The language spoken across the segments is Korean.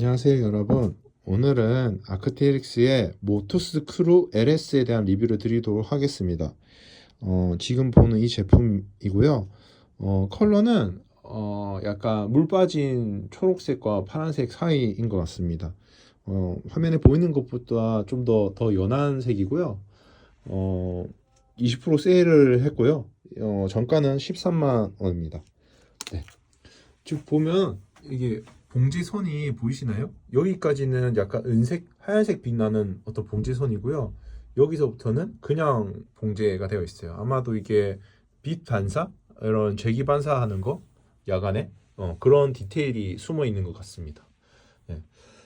안녕하세요 여러분. 오늘은 아크테릭스의 모투스 크루 LS에 대한 리뷰를 드리도록 하겠습니다. 어, 지금 보는 이 제품이고요. 어, 컬러는 어, 약간 물 빠진 초록색과 파란색 사이인 것 같습니다. 어, 화면에 보이는 것보다 좀 더 더 연한 색이고요. 어, 20% 세일을 했고요. 어, 정가는 13만 원입니다. 네. 지금 보면 이게 봉지선이 보이시나요? 여기까지는 약간 은색, 하얀색 빛나는 어떤 봉지선이고요. 여기서부터는 그냥 봉제가 되어 있어요. 아마도 이게 빛 반사, 이런 재기 반사하는 거, 야간에 어, 그런 디테일이 숨어 있는 것 같습니다. 네.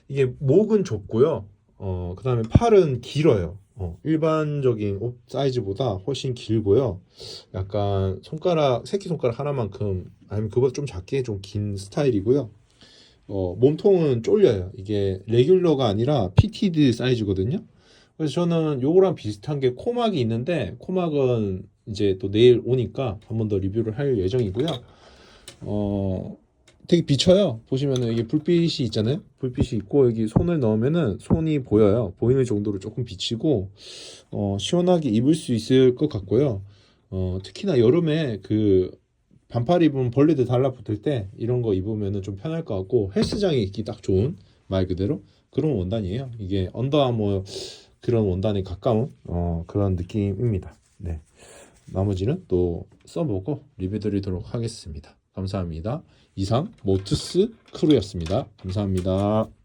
이게 목은 좁고요. 어, 그 다음에 팔은 길어요. 어, 일반적인 옷 사이즈보다 훨씬 길고요. 약간 손가락, 새끼손가락 하나만큼, 아니면 그보다 좀 작게 좀 긴 스타일이고요. 어, 몸통은 쫄려요. 이게 레귤러가 아니라 PTD 사이즈거든요. 그래서 저는 요거랑 비슷한 게 코막이 있는데 코막은 이제 또 내일 오니까 한 번 더 리뷰를 할 예정이고요. 어, 되게 비쳐요. 보시면은 이게 불빛이 있잖아요. 불빛이 있고 여기 손을 넣으면은 손이 보여요. 보이는 정도로 조금 비치고 어, 시원하게 입을 수 있을 것 같고요. 어, 특히나 여름에 그 반팔 입으면 벌레들 달라붙을 때 이런 거 입으면 좀 편할 것 같고 헬스장에 입기 딱 좋은 말 그대로 그런 원단이에요. 이게 언더아머 그런 원단에 가까운 어, 그런 느낌입니다. 네. 나머지는 또 써보고 리뷰 드리도록 하겠습니다. 감사합니다. 이상 모투스 크루였습니다. 감사합니다.